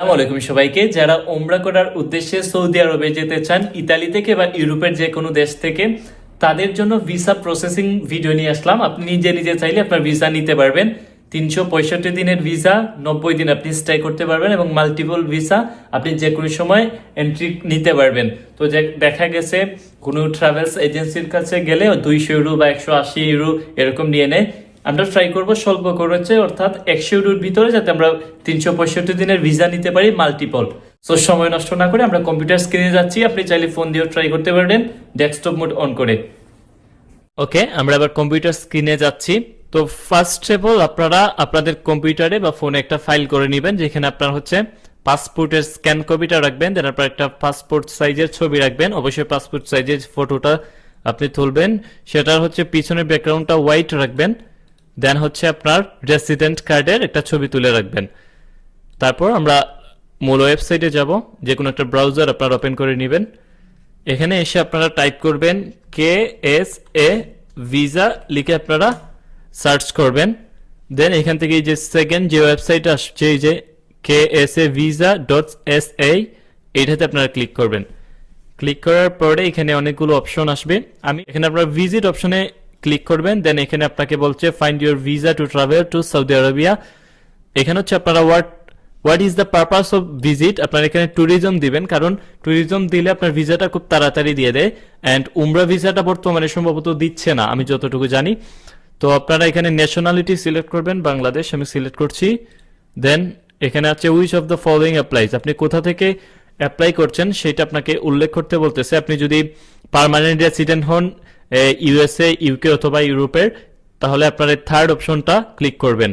আসসালামু আলাইকুম সবাইকে। যারা ওমরা করার উদ্দেশ্যে সৌদি আরবে যেতে চান, ইতালি থেকে বা ইউরোপের যে কোনো দেশ থেকে, তাদের জন্য ভিসা প্রসেসিং ভিডিও নিয়ে আসলাম। আপনি নিজে নিজে চাইলে আপনার ভিসা নিতে পারবেন। তিনশো পঁয়ষট্টি দিনের ভিসা, নব্বই দিন আপনি স্টে করতে পারবেন এবং মাল্টিপল ভিসা আপনি যে কোনো সময় এন্ট্রি নিতে পারবেন। তো যে দেখা গেছে, কোনো ট্রাভেলস এজেন্সির কাছে গেলে দুইশো ইউরো বা একশো আশি ইউরো এরকম নিয়ে নেয়। আমরা ট্রাই করব, স্বল্প খরচে, অর্থাৎ একশো ইউরোর ভিতরে যাতে আমরা তিনশো পঁয়ষট্টি দিনের ভিসা নিতে পারি মাল্টিপল সো সময় নষ্ট না করে আমরা কম্পিউটার স্ক্রিনে যাচ্ছি, আপনি চাইলে ফোন দিয়েও ট্রাই করতে পারবেন ডেস্কটপ মোড অন করে। ওকে আমরা আবার কম্পিউটার স্ক্রিনে যাচ্ছি। তো ফার্স্ট অফ অল আপনারা আপনাদের কম্পিউটারে বা ফোনে একটা ফাইল করে নেবেন, যেখানে আপনার হচ্ছে পাসপোর্টের স্ক্যান কপিটা রাখবেন দেন আপনার একটা পাসপোর্ট সাইজের ছবি রাখবেন। অবশ্যই পাসপোর্ট সাইজের ফটোটা আপনি তুলবেন। সেটার হচ্ছে পিছনের ব্যাকগ্রাউন্ডটা হোয়াইট রাখবেন। দেন হচ্ছে আপনার রেসিডেন্ট কার্ডের একটা ছবি তুলে রাখবেন। তারপর আমরা মূল ওয়েবসাইটে যাব যে কোনো একটা ব্রাউজার আপনারা ওপেন করে নেবেন। এখানে এসে আপনারা টাইপ করবেন কে এস এ ভিসা লিখে আপনারা সার্চ করবেন। দেন এখান থেকে এই যে সেকেন্ড যে ওয়েবসাইট আসছে, এই যে K S A visa dot S A এইটাতে আপনারা ক্লিক করবেন। ক্লিক করার পরে এখানে অনেকগুলো অপশন আসবে। আমি এখানে আপনারা ভিজিট অপশনে ক্লিক করবেন দেন এখানে আপনাকে বলছে find your visa to travel to Saudi Arabia এখানে হচ্ছে আপনারা what what is the purpose of visit আপনারা এখানে ট্যুরিজম দিবেন, কারণ ট্যুরিজম দিলে আপনার ভিসাটা খুব তাড়াতাড়ি দিয়ে দেয় অ্যান্ড উমরা ভিসাটা বর্তমানে সম্ভবত দিচ্ছে না, আমি যতটুকু জানি। তো আপনারা এখানে ন্যাশনালিটি সিলেক্ট করবেন, বাংলাদেশ, আমি সিলেক্ট করছি। দেন এখানে আছে which of the following applies আপনি কোথা থেকে অ্যাপ্লাই করছেন, সেটা আপনাকে উল্লেখ করতে বলতেছে। আপনি যদি পার্মানেন্ট রেসিডেন্ট হন ইউএসএ ইউকে অথবা ইউরোপের, তাহলে আপনার এই থার্ড অপশনটা ক্লিক করবেন।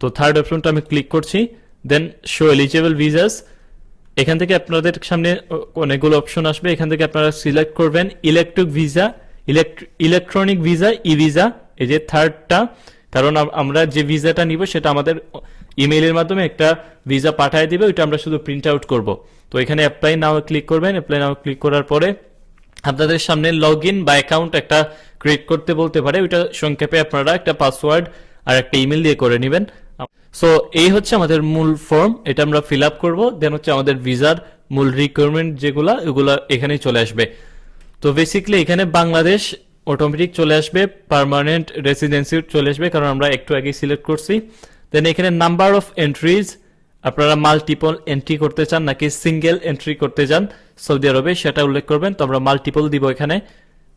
তো থার্ড অপশনটা আমি ক্লিক করছি দেন শো এলিজেবল ভিসাস এখান থেকে আপনাদের সামনে অনেকগুলো অপশন আসবে। এখান থেকে আপনারা সিলেক্ট করবেন electric visa electronic visa E visa এই যে থার্ডটা কারণ আমরা যে ভিসাটা নিব, সেটা আমাদের ইমেইলের মাধ্যমে একটা ভিসা পাঠিয়ে দিবে, ওইটা আমরা শুধু প্রিন্ট আউট করব। তো এখানে অ্যাপ্লাই নাও ক্লিক করবেন। অ্যাপ্লাই নাও ক্লিক করার পরে আপনাদের সামনে লগ ইন বা অ্যাকাউন্ট একটা ক্রিয়েট করতে বলতে পারে। ওইটা সংক্ষেপে আপনারা একটা পাসওয়ার্ড আর একটা ইমেল দিয়ে করে নেবেন। সো এই হচ্ছে আমাদের মূল ফর্ম এটা আমরা ফিল আপ করব। দেন হচ্ছে আমাদের ভিসার মূল রিকোয়ারমেন্ট যেগুলা এগুলা এখানেই চলে আসবে। তো বেসিক্যালি এখানে বাংলাদেশ অটোমেটিক চলে আসবে পার্মানেন্ট রেসিডেন্সি চলে আসবে, কারণ আমরা একটু আগে সিলেক্ট করছি। দেন এখানে নাম্বার অফ এন্ট্রিজ আপনারা মাল্টিপল এন্ট্রি করতে চান নাকি সিঙ্গেল এন্ট্রি করতে চান, সৌদি আরবে সেটা উল্লেখ করবেন, তো আমরা মাল্টিপল দিব এখানে।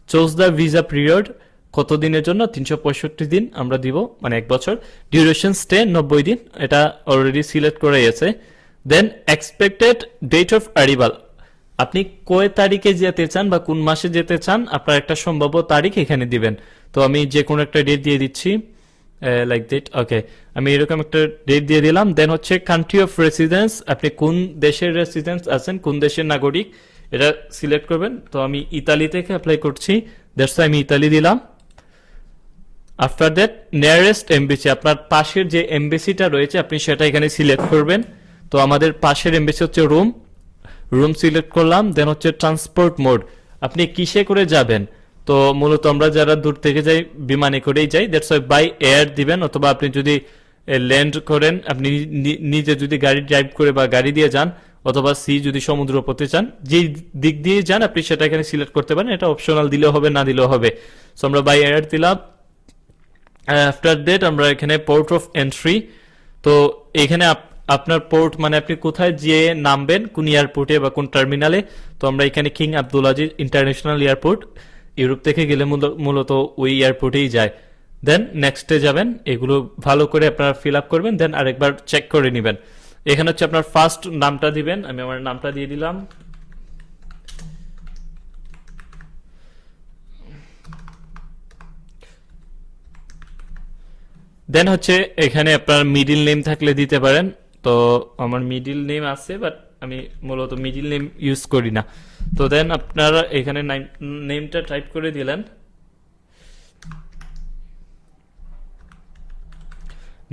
চোজ দ্য ভিসা পিরিয়ড কত দিনের জন্য? তিনশো পঁয়ষট্টি দিন আমরা দিব মানে এক বছর। ডিউরেশন স্টে নব্বই দিন, এটা অলরেডি সিলেক্ট করে গেছে then expected date of arrival আপনি কয় তারিখে যেতে চান বা কোন মাসে যেতে চান, আপনার একটা সম্ভাব্য তারিখ এখানে দিবেন। তো আমি যে কোনো একটা ডেট দিয়ে দিচ্ছি। লাইক ডেট ওকে আমি এরকম একটা ডেট দিয়ে দিলাম দেন হচ্ছে কান্ট্রি অফ রেসিডেন্স আপনি কোন দেশের রেসিডেন্স আছেন, কোন দেশের নাগরিক, এটা সিলেক্ট করবেন। তো আমি ইতালি থেকে অ্যাপ্লাই করছি দ্যাটস আমি ইতালি দিলাম। আফটার দ্যাট নিয়ারেস্ট এমবিসি আপনার পাশের যে এমবিসিটা রয়েছে, আপনি সেটা এখানে সিলেক্ট করবেন। তো আমাদের পাশের এমবিসি হচ্ছে রুম রুম সিলেক্ট করলাম দেন হচ্ছে ট্রান্সপোর্ট মোড আপনি কিসে করে যাবেন? তো মূলত আমরা যারা দূর থেকে যাই, বিমানে করেই যাই দ্যাটস ওয়াই বাই এয়ার দিবেন, অথবা আপনি যদি ল্যান্ড করেন, আপনি নিজে যদি গাড়ি ড্রাইভ করে বা গাড়ি দিয়ে যান, অথবা সি যদি সমুদ্র পথে চান যেই দিক দিয়ে যান, আপনি সেটা এখানে সিলেক্ট করতে পারেন, এটা অপশনাল দিলেও হবে, না দিলেও হবে। সো আমরা বাই এয়ার দিলাম। আফটার দ্যাট আমরা এখানে পোর্ট অফ এন্ট্রি তো এখানে আপ- আপনার পোর্ট মানে আপনি কোথায় যেয়ে নামবেন, কোন এয়ারপোর্টে বা কোন টার্মিনালে তো আমরা এখানে King Abdul Aziz International Airport Europe থেকে গেলে মূলত ওই এয়ারপোর্টেই যায়। দেন নেক্সটে যাবেন, এগুলো ভালো করে আপনারা ফিল আপ করবেন দেন আরেকবার চেক করে নেবেন। এখানে হচ্ছে আপনার ফার্স্ট নামটা দিবেন, আমি আমার নামটা দিয়ে দিলাম। দেন হচ্ছে এখানে আপনার মিডিল নেম থাকলে দিতে পারেন। তো আমার মিডিল নেম আছে বাট আমি মূলত মিডিল নেম ইউজ করি না। তো দেন আপনারা এখানে নেমটা টাইপ করে দিলেন।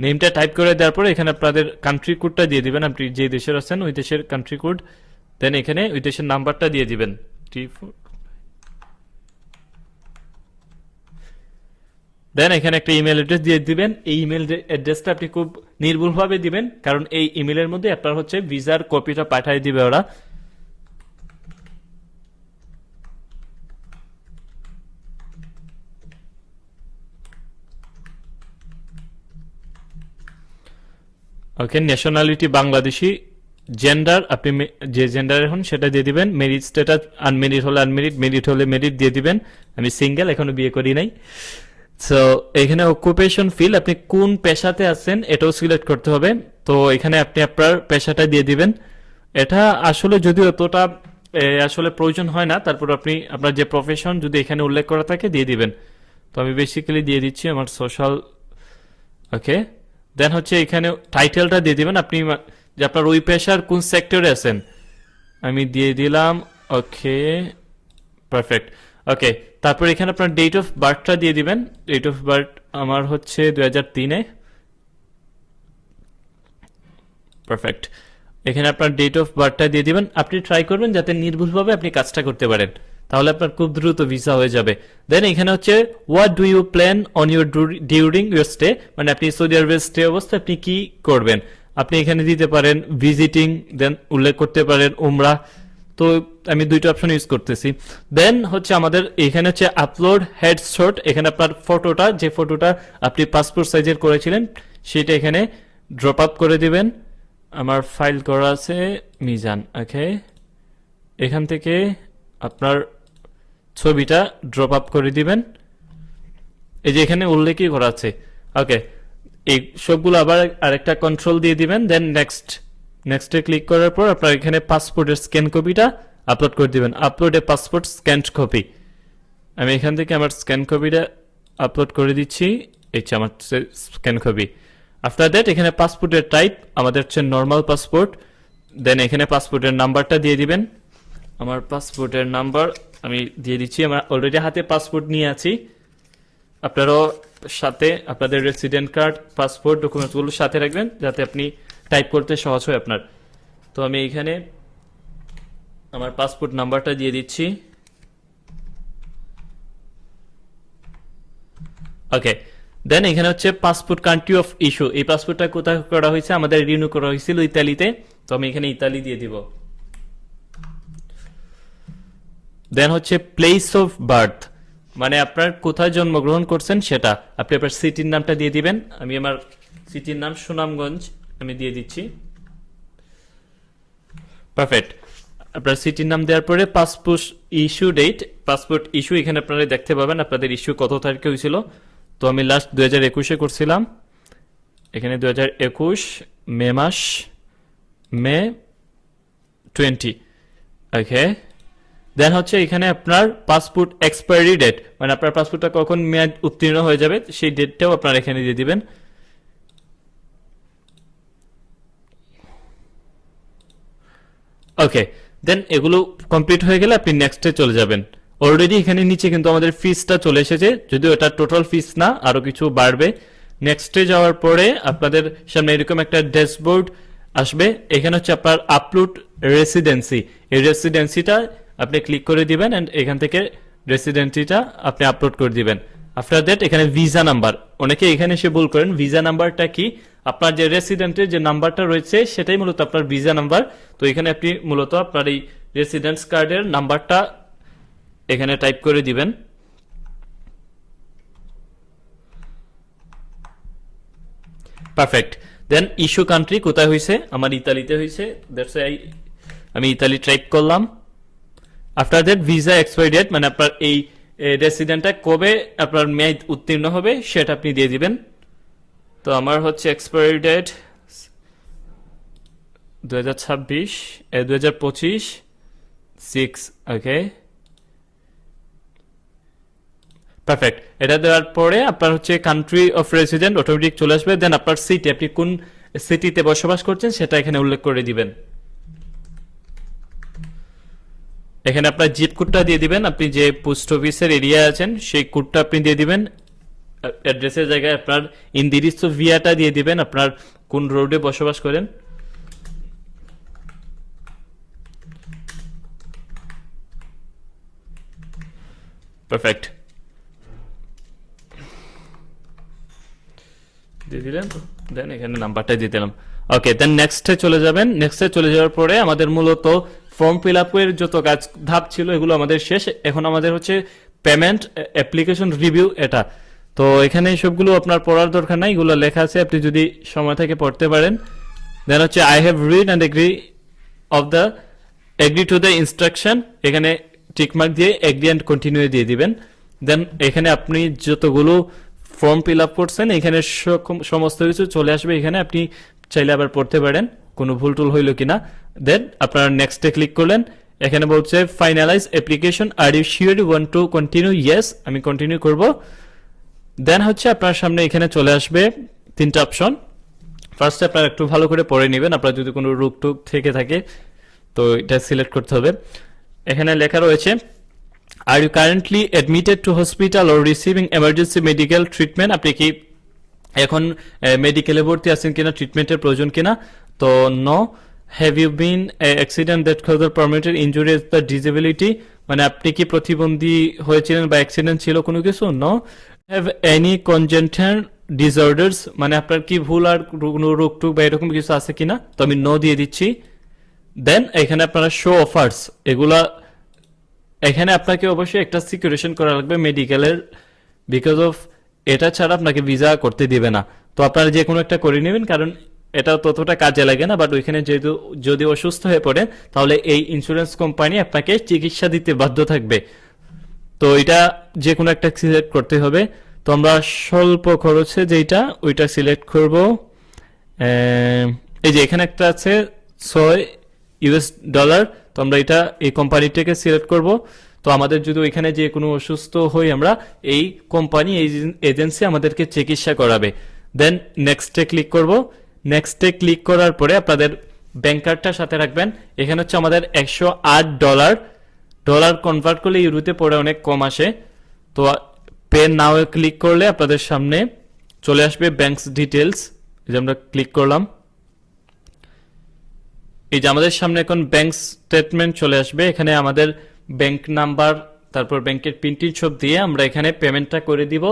নেমটা টাইপ করে দেওয়ার পর এখানে আপনাদের কান্ট্রি কোডটা দিয়ে দিবেন। আপনি যে দেশের আছেন, ওই দেশের কান্ট্রি কোড দেন এখানে ওই দেশের নাম্বারটা দিয়ে দিবেন। থ্রি ফোর দেন এখানে একটা ইমেল অ্যাড্রেস দিয়ে দিবেন। এই ইমেল অ্যাড্রেসটা আপনি খুব নির্ভুলভাবে দিবেন, কারণ এই ইমেলের মধ্যে আপনার হচ্ছে ভিসার কপিটা পাঠিয়ে দিবে ওরা। ওকে ন্যাশনালিটি বাংলাদেশি। জেন্ডার আপনি যে জেন্ডার হন সেটা দিয়ে দিবেন। মেরিট স্ট্যাটাস আনমেরিট হলে আনমেরিট মেরিট হলে মেরিট দিয়ে দিবেন। আমি সিঙ্গেল এখনও বিয়ে করি নাই। সো এখানে অকুপেশন ফিল আপনি কোন পেশাতে আছেন, এটাও সিলেক্ট করতে হবে। তো, এখানে আপনি আপনার পেশাটা দিয়ে দিবেন। এটা আসলে যদি অতটা আসলে প্রয়োজন হয় না, তারপর আপনি, আপনার যে প্রফেশন যদি এখানে উল্লেখ করা থাকে, দিয়ে দিবেন। তো, আমি বেসিক্যালি দিয়ে দিচ্ছি আমার সোশ্যাল ওকে। দেন হচ্ছে এখানে টাইটেলটা দিয়ে দিবেন। আপনি যে আপনার ওই পেশার কোন সেক্টরে আছেন। আমি দিয়ে দিলাম, ওকে পারফেক্ট ওকে তারপর এখানে আপনার ডেট অফ বার্থটা দিয়ে দিবেন। ডেট অফ বার্থ আমার হচ্ছে দু হাজার তিনে পারফেক্ট এখানে আপনার ডেট অফ বার্থটা দিয়ে দিবেন। আপনি ট্রাই করবেন যাতে নির্ভুলভাবে আপনি কাজটা করতে পারেন। তাহলে আপনার খুব দ্রুত ভিসা হয়ে যাবে। দেন এখানে হচ্ছে what do you plan on your during your stay মানে আপনি সৌদি আরবের স্টে অবস্থায় আপনি কি করবেন? আপনি এখানে দিতে পারেন ভিজিটিং দেন উল্লেখ করতে পারেন, উমরা। তো আমি দুইটা অপশন ইউজ করতেছি। দেন হচ্ছে আমাদের এখানে হচ্ছে আপলোড হেড হেডশট এখানে আপনার ফটোটা যে ফটোটা আপনি পাসপোর্ট সাইজের করেছিলেন, সেটা এখানে ড্রপ আপ করে দিবেন। আমার ফাইল করা আছে মিজান ওকে এখান থেকে আপনার ছবিটা ড্রপ আপ করে দিবেন। এই যে এখানে উল্লেখই করা আছে। ওকে এই সবগুলো আবার আরেকটা কন্ট্রোল দিয়ে দিবেন দেন নেক্সট নেক্সটে ক্লিক করার পর আপনার এখানে পাসপোর্টের স্ক্যান কপিটা আপলোড করে দিবেন। Upload a passport scan copy আমি এখান থেকে আমার স্ক্যান কপিটা আপলোড করে দিচ্ছি। এই হচ্ছে আমার স্ক্যান কপি আফটার দ্যাট এখানে পাসপোর্টের টাইপ আমাদের হচ্ছে নর্মাল পাসপোর্ট দেন এখানে পাসপোর্টের নাম্বারটা দিয়ে দিবেন। আমার পাসপোর্টের নাম্বার আমি দিয়ে দিচ্ছি। আমার অলরেডি হাতে পাসপোর্ট নিয়ে আছি। আপনারাও সাথে আপনাদের রেসিডেন্ট কার্ড পাসপোর্ট ডকুমেন্টসগুলো সাথে রাখবেন। যাতে আপনি টাইপ করতে সহজ হয় আপনার। তো আমি এখানে আমার পাসপোর্ট নাম্বারটা দিয়ে দিচ্ছি। ওকে দেন এখানে হচ্ছে পাসপোর্ট কান্ট্রি অফ ইস্যু এই পাসপোর্টটা কোথায় করা হয়েছে? আমাদের রিনিউ করা হয়েছিল ইতালিতে। তো আমি এখানে ইতালি দিয়ে দিব। দেন হচ্ছে প্লেস অফ বার্থ মানে আপনার কোথায় জন্মগ্রহণ করছেন সেটা। আপনি আপনার সিটির নামটা দিয়ে দিবেন। আমি আমার সিটির নাম সুনামগঞ্জ। আমি দিয়ে দিচ্ছি। পারফেক্ট আপনার সিটির নাম দেওয়ার পরে passport issue date passport issue এখানে আপনারা দেখতে পাবেন, আপনাদের ইস্যু কত তারিখে হয়েছিল। তো আমি লাস্ট দু হাজার একুশে করছিলাম। এখানে দু হাজার একুশ, মে মাস, মে টোয়েন্টি ওকে দেন হচ্ছে এখানে আপনার পাসপোর্ট এক্সপায়ারি ডেট মানে আপনার পাসপোর্টটা কখন মেয়াদ উত্তীর্ণ হয়ে যাবে, সেই ডেটটাও আপনার এখানে দিয়ে দিবেন। ওকে দেন এগুলো কমপ্লিট হয়ে গেলে আপনি নেক্সটে চলে যাবেন। অলরেডি এখানে নিচে কিন্তু আমাদের ফিসটা চলে এসেছে, যদিও এটা টোটাল ফিস না, আরও কিছু বাড়বে। নেক্সটে যাওয়ার পরে আপনাদের সামনে এরকম একটা ড্যাশবোর্ড আসবে, এখানে হচ্ছে আপনার আপলোড রেসিডেন্সি এই রেসিডেন্সিটা আপনি ক্লিক করে দিবেন এন্ড এখান থেকে রেসিডেন্সিটা আপনি আপলোড করে দিবেন। আফটার দ্যাট এখানে ভিসা নাম্বার অনেকে এখানে এসে ভুল করেন। ভিসা নাম্বারটা কি? আপনার যে রেসিডেন্টের যে নাম্বারটা রয়েছে, সেটাই মূলত আপনার ভিসা নাম্বার তো এখানে আপনি মূলত আপনার এই রেসিডেন্স কার্ডের নাম্বারটা এখানে টাইপ করে দিবেন। পারফেক্ট দেন ইস্যু কান্ট্রি কোথায় হয়েছে আমার ইতালিতে হয়েছে দ্যাটস আই আমি ইতালি টাইপ করলাম। After that visa expiry date মানে আপনার এই রেসিডেন্টটা কবে আপনার মেয়াদ উত্তীর্ণ হবে সেটা আপনি দিয়ে দিবেন। তো আমার হচ্ছে এক্সপায়ারি ডেট দু হাজার ছাব্বিশ দু হাজার পঁচিশ সিক্স ওকে পারফেক্ট এটা দেওয়ার পরে আপনার হচ্ছে কান্ট্রি অফ রেসিডেন্ট অটোমেটিক চলে আসবে দেন আপনার সিটি আপনি কোন সিটিতে বসবাস করছেন সেটা এখানে উল্লেখ করে দিবেন। এখানে আপনার জিপ কোডটা দিয়ে দিবেন। আপনি যে পোস্ট অফিসের এরিয়া আছেন, সেই কোডটা আপনি দিয়ে দিবেন। অ্যাড্রেসের জায়গায় আপনার ইন্দিরিস্ত ভিয়াটা দিয়ে দিবেন। আপনার কোন রোডে বসবাস করেন। পারফেক্ট দিয়ে দিলেন দেন এখানে নাম্বারটা দিয়ে দিলাম। ওকে দেন নেক্সটে চলে যাবেন। নেক্সটে চলে যাওয়ার পরে আমাদের মূলত ফর্ম ফিল আপের যত কাজ, ধাপ ছিল, এগুলো আমাদের শেষ। এখন আমাদের হচ্ছে পেমেন্ট অ্যাপ্লিকেশন রিভিউ এটা। তো এখানে সবগুলো আপনার পড়ার দরকার নাই, এগুলো লেখা আছে, আপনি যদি সময় থেকে পড়তে পারেন। দেন হচ্ছে I have read and agree of the agree to the instruction এখানে টিকমার্ক দিয়ে এগ্রি অ্যান্ড কন্টিনিউ দিয়ে দিবেন। দেন এখানে আপনি যতগুলো ফর্ম ফিল আপ করছেন, এখানে সমস্ত কিছু চলে আসবে, এখানে আপনি চাইলে আবার পড়তে পারেন, কোনো ভুল টুল হইল কিনা। দেন আপনারা নেক্সটে ক্লিক করলেন। এখানে বলছে finalize application are you sure want to continue yes আমি কন্টিনিউ করব। দেন হচ্ছে, আপনার সামনে এখানে চলে আসবে তিনটা অপশন ফার্স্টে আপনারা একটু ভালো করে পড়ে নেবেন। আপনার যদি কোনো রোগ টুক থেকে থাকে, তো এটা সিলেক্ট করতে হবে। এখানে লেখা রয়েছে are you currently admitted to hospital or receiving emergency medical treatment আপনি কি এখন মেডিকেলে ভর্তি আছেন কিনা ট্রিটমেন্টের প্রয়োজন কিনা? তো no have you been accident that caused permitted injuries the disability মানে আপনি কি প্রতিবন্ধী হয়েছিলেন বা অ্যাক্সিডেন্ট ছিল কোনো কিছু? No have any congenital disorders মানে আপনার কি ভুল আর কোনো রোগ টুক বা এরকম কিছু আছে কিনা? তো আমি নো দিয়ে দিচ্ছি। দেন এখানে আপনারা শো অফার্স এগুলা, এখানে আপনাকে অবশ্যই একটা সিকিউরেশন করা লাগবে মেডিকেলের বিকজ অফ এটা ছাড়া আপনাকে ভিসা করতে দিবে না। তো আপনারা যে কোনো একটা করে নেবেন, কারণ এটা ততটা কাজে লাগে না বাট ওইখানে যেহেতু যদি অসুস্থ হয়ে পড়ে, তাহলে এই ইন্স্যুরেন্স কোম্পানি আপনাকে চিকিৎসা দিতে বাধ্য থাকবে। তো এটা যে কোনো একটা সিলেক্ট করতে হবে। তো আমরা স্বল্প খরচে যেটা ওইটা সিলেক্ট করব। এই যে এখানে একটা আছে ছয় ইউএস ডলার তো আমরা এটা এই কোম্পানিটাকে সিলেক্ট করব। তো আমাদের যদি ওইখানে যে কোনো অসুস্থ হই আমরা, এই কোম্পানি এই এজেন্সি আমাদেরকে চিকিৎসা করাবে। দেন নেক্সটে ক্লিক করব। নেক্সটে ক্লিক করার পরে আপনাদের ব্যাংক কার্ডটা সাথে রাখবেন। এখানে হচ্ছে আমাদের একশো আট ডলার ডলার কনভার্ট করলে ইউরোতে পড়ে অনেক কম আসে। তো পে নাও ক্লিক করলে আপনাদের সামনে চলে আসবে ব্যাংকস ডিটেলস এই যে আমরা ক্লিক করলাম। এই যে আমাদের সামনে এখন ব্যাংক স্টেটমেন্ট চলে আসবে। এখানে আমাদের ব্যাংক নাম্বার তারপর ব্যাংকের পিনটিন সব দিয়ে আমরা এখানে পেমেন্টটা করে দিব।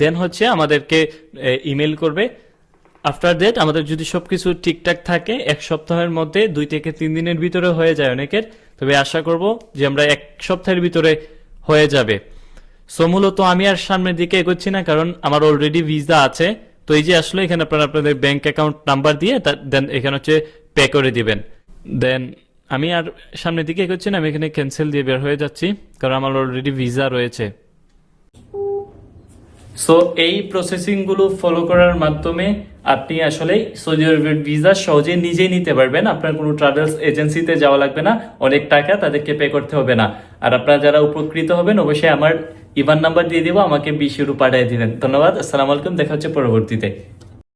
দেন হচ্ছে আমাদেরকে ইমেল করবে। আফটার দ্যাট আমাদের যদি সবকিছু ঠিকঠাক থাকে, এক সপ্তাহের মধ্যে দুই থেকে তিন দিনের ভিতরে হয়ে যায় অনেকের। তবে আশা করব যে আমরা এক সপ্তাহের ভিতরে হয়ে যাবে। সো মূলত আমি আর সামনের দিকে এগোচ্ছি না, কারণ আমার অলরেডি ভিসা আছে। তো এই যে আসলে এখানে আপনারা আপনাদের ব্যাংক অ্যাকাউন্ট নাম্বার দিয়ে দেন এখানে হচ্ছে পে করে দিবেন। দেন আমি আর সামনের দিকে এগোচ্ছি না, আমি এখানে ক্যান্সেল দিয়ে বের হয়ে যাচ্ছি, কারণ আমার অলরেডি ভিসা রয়েছে। সো এই প্রসেসিংগুলো ফলো করার মাধ্যমে আপনি আসলে সৌদি আরবের ভিসা সহজে নিজেই নিতে পারবেন। আপনার কোনো ট্রাভেলস এজেন্সিতে যাওয়া লাগবে না। অনেক টাকা তাদেরকে পে করতে হবে না। আর আপনারা যারা উপকৃত হবেন, অবশ্যই আমার ইভান নাম্বার দিয়ে দেবো, আমাকে বিশ ইউরো পাঠিয়ে দিবেন। ধন্যবাদ, আসসালামু আলাইকুম, দেখা হচ্ছে পরবর্তীতে।